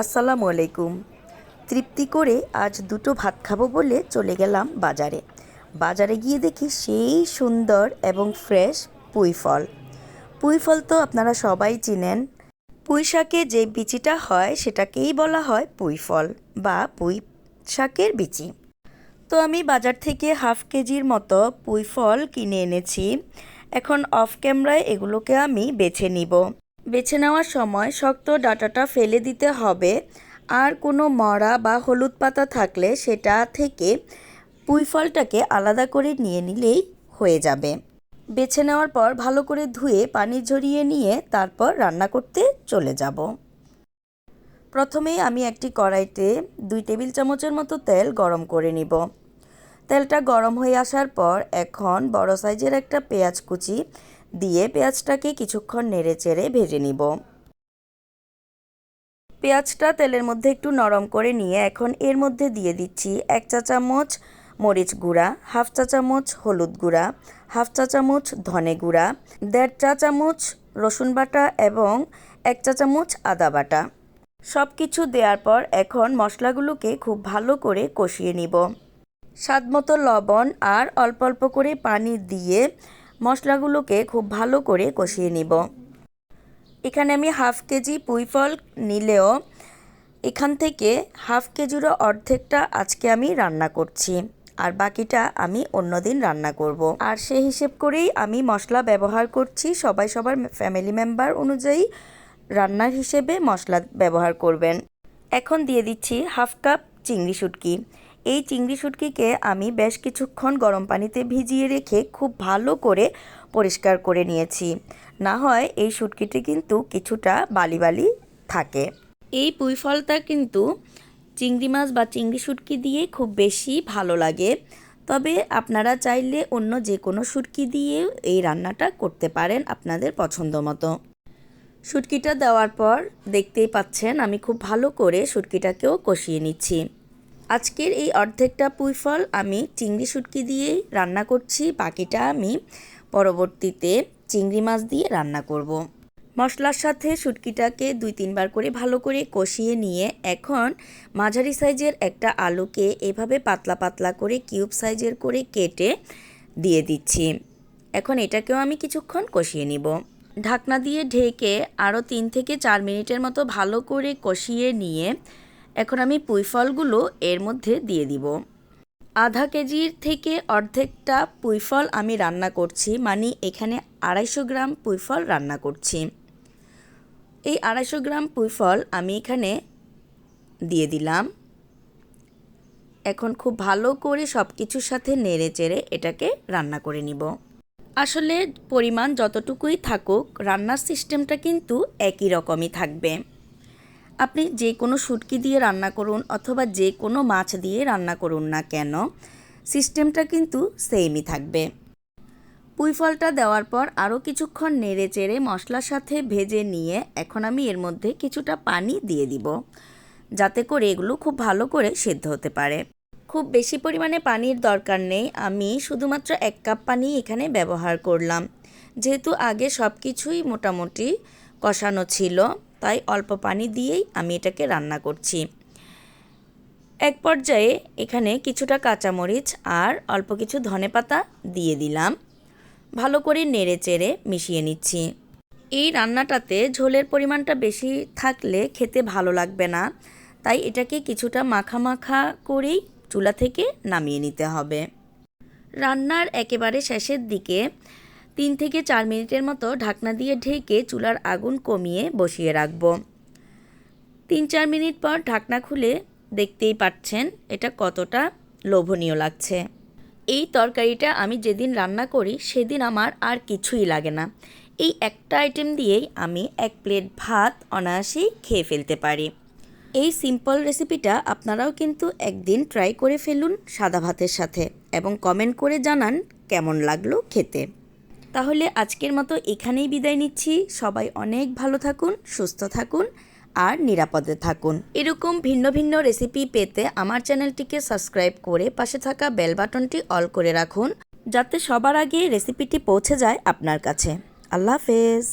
আসসালামু আলাইকুম। তৃপ্তি করে আজ দুটো ভাত খাব বলে চলে গেলাম বাজারে। বাজারে গিয়ে দেখি সেই সুন্দর এবং ফ্রেশ পুঁই ফল। পুঁই ফল তো আপনারা সবাই চিনেন। পুঁই শাকে যে বিচিটা হয় সেটাকেই বলা হয় পুঁই ফল বা পুঁই শাকের বিচি। তো আমি বাজার থেকে হাফ কেজির মতো পুঁই ফল কিনে এনেছি। এখন অফ ক্যামেরায় এগুলোকে আমি বেছে নিব। বেছে নেওয়ার সময় শক্ত ডাটাটা ফেলে দিতে হবে। আর কোনো মরা বা হলুদ পাতা থাকলে সেটা থেকে পুঁই ফলটাকে আলাদা করে নিয়ে নিলেই হয়ে যাবে। বেছে নেওয়ার পর ভালো করে ধুয়ে পানি ঝরিয়ে নিয়ে তারপর রান্না করতে চলে যাব। প্রথমেই আমি একটি কড়াইতে দুই টেবিল চামচের মতো তেল গরম করে নিব। তেলটা গরম হয়ে আসার পর এখন বড় সাইজের একটা পেঁয়াজ কুচি দিয়ে পেঁয়াজটাকে কিছুক্ষণ নেড়ে চেড়ে ভেজে নিব। পেঁয়াজটা তেলের মধ্যে একটু নরম করে নিয়ে এখন এর মধ্যে দিয়ে দিচ্ছি এক চা চামচ মরিচ গুঁড়া, হাফ চা চামচ হলুদ গুঁড়া, হাফ চা চামচ ধনে গুঁড়া, দেড় চা চামচ রসুন বাটা এবং এক চা চামচ আদা বাটা। সব কিছু দেওয়ার পর এখন মশলাগুলোকে খুব ভালো করে কষিয়ে নিব। স্বাদ মতো লবণ আর অল্প অল্প করে পানি দিয়ে মশলাগুলোকে খুব ভালো করে কষিয়ে নিব। এখানে আমি হাফ কেজি পুঁই ফল নিলেও এখান থেকে হাফ কেজিরও অর্ধেকটা আজকে আমি রান্না করছি আর বাকিটা আমি অন্যদিন রান্না করব। আর সেই হিসেব করেই আমি মশলা ব্যবহার করছি। সবাই সবার ফ্যামিলি মেম্বার অনুযায়ী রান্নার হিসেবে মশলা ব্যবহার করবেন। এখন দিয়ে দিচ্ছি হাফ কাপ চিংড়ি শুটকি। এই চিংড়ি শুটকিকে আমি বেশ কিছুক্ষণ গরম পানিতে ভিজিয়ে রেখে খুব ভালো করে পরিষ্কার করে নিয়েছি। না হয় এই শুটকিটি কিন্তু কিছুটা বালি বালি থাকে। এই পুঁই ফলটা কিন্তু চিংড়ি মাছ বা চিংড়ি শুটকি দিয়ে খুব বেশি ভালো লাগে। তবে আপনারা চাইলে অন্য যে কোনো শুটকি দিয়ে এই রান্নাটা করতে পারেন আপনাদের পছন্দ মতো। শুটকিটা দেওয়ার পর দেখতেই পাচ্ছেন আমি খুব ভালো করে শুটকিটাকেও কষিয়ে নিচ্ছি। আজকের এই অর্ধেকটা পুঁই ফল আমি চিংড়ি শুটকি দিয়েই রান্না করছি, বাকিটা আমি পরবর্তীতে চিংড়ি মাছ দিয়ে রান্না করব। মশলার সাথে শুটকিটাকে দুই তিনবার করে ভালো করে কষিয়ে নিয়ে এখন মাঝারি সাইজের একটা আলুকে এভাবে পাতলা পাতলা করে কিউব সাইজের করে কেটে দিয়ে দিচ্ছি এখন এটাকেও আমি কিছুক্ষণ কষিয়ে নিব ঢাকনা দিয়ে ঢেকে আরও তিন থেকে চার মিনিটের মতো ভালো করে কষিয়ে নিয়ে এখন আমি পুঁই ফলগুলো এর মধ্যে দিয়ে দিব। আধা কেজির থেকে অর্ধেকটা পুঁইফল আমি রান্না করছি মানে এখানে আড়াইশো গ্রাম পুঁইফল রান্না করছি। এই আড়াইশো গ্রাম পুঁইফল আমি এখানে দিয়ে দিলাম। এখন খুব ভালো করে সব কিছুর সাথে নেড়ে চেড়ে এটাকে রান্না করে নিব। আসলে পরিমাণ যতটুকুই থাকুক, রান্নার সিস্টেমটা কিন্তু একই রকমই থাকবে। আপনি যে কোনো শুটকি দিয়ে রান্না করুন অথবা যে কোনো মাছ দিয়ে রান্না করুন না কেন, সিস্টেমটা কিন্তু সেমই থাকবে। পুঁই ফলটা দেওয়ার পর আরও কিছুক্ষণ নেড়ে চেড়ে মশলার সাথে ভেজে নিয়ে এখন আমি এর মধ্যে কিছুটা পানি দিয়ে দিব, যাতে করে এগুলো খুব ভালো করে সেদ্ধ হতে পারে। খুব বেশি পরিমাণে পানির দরকার নেই, আমি শুধুমাত্র এক কাপ পানি এখানে ব্যবহার করলাম। যেহেতু আগে সব কিছুই মোটামুটি কষানো ছিল, তাই অল্প পানি দিয়েই আমি এটাকে রান্না করছি। এক পর্যায়ে এখানে কিছুটা কাঁচামরিচ আর অল্প কিছু ধনে পাতা দিয়ে দিলাম। ভালো করে নেড়ে চেড়ে মিশিয়ে নিচ্ছি। এই রান্নাটাতে ঝোলের পরিমাণটা বেশি থাকলে খেতে ভালো লাগবে না, তাই এটাকে কিছুটা মাখা মাখা করেই চুলা থেকে নামিয়ে নিতে হবে। রান্নার একেবারে শেষের দিকে তিন থেকে চার মিনিটের মতো ঢাকনা দিয়ে ঢেকে চুলার আগুন কমিয়ে বসিয়ে রাখব। তিন চার মিনিট পর ঢাকনা খুলে দেখতেই পাচ্ছেন এটা কতটা লোভনীয় লাগছে। এই তরকারিটা আমি যেদিন রান্না করি সেদিন আমার আর কিছুই লাগে না। এই একটা আইটেম দিয়েই আমি এক প্লেট ভাত অনায়াসেই খেয়ে ফেলতে পারি। এই সিম্পল রেসিপিটা আপনারাও কিন্তু একদিন ট্রাই করে ফেলুন সাদা ভাতের সাথে এবং কমেন্ট করে জানান কেমন লাগল খেতে। তাহলে আজকের মতো এখানেই বিদায় নিচ্ছি। সবাই অনেক ভালো থাকুন, সুস্থ থাকুন আর নিরাপদে থাকুন। এরকম ভিন্ন ভিন্ন রেসিপি পেতে আমার চ্যানেলটিকে সাবস্ক্রাইব করে পাশে থাকা বেল বাটনটি অল করে রাখুন, যাতে সবার আগে রেসিপিটি পৌঁছে যায় আপনার কাছে। আল্লাহ হাফেজ।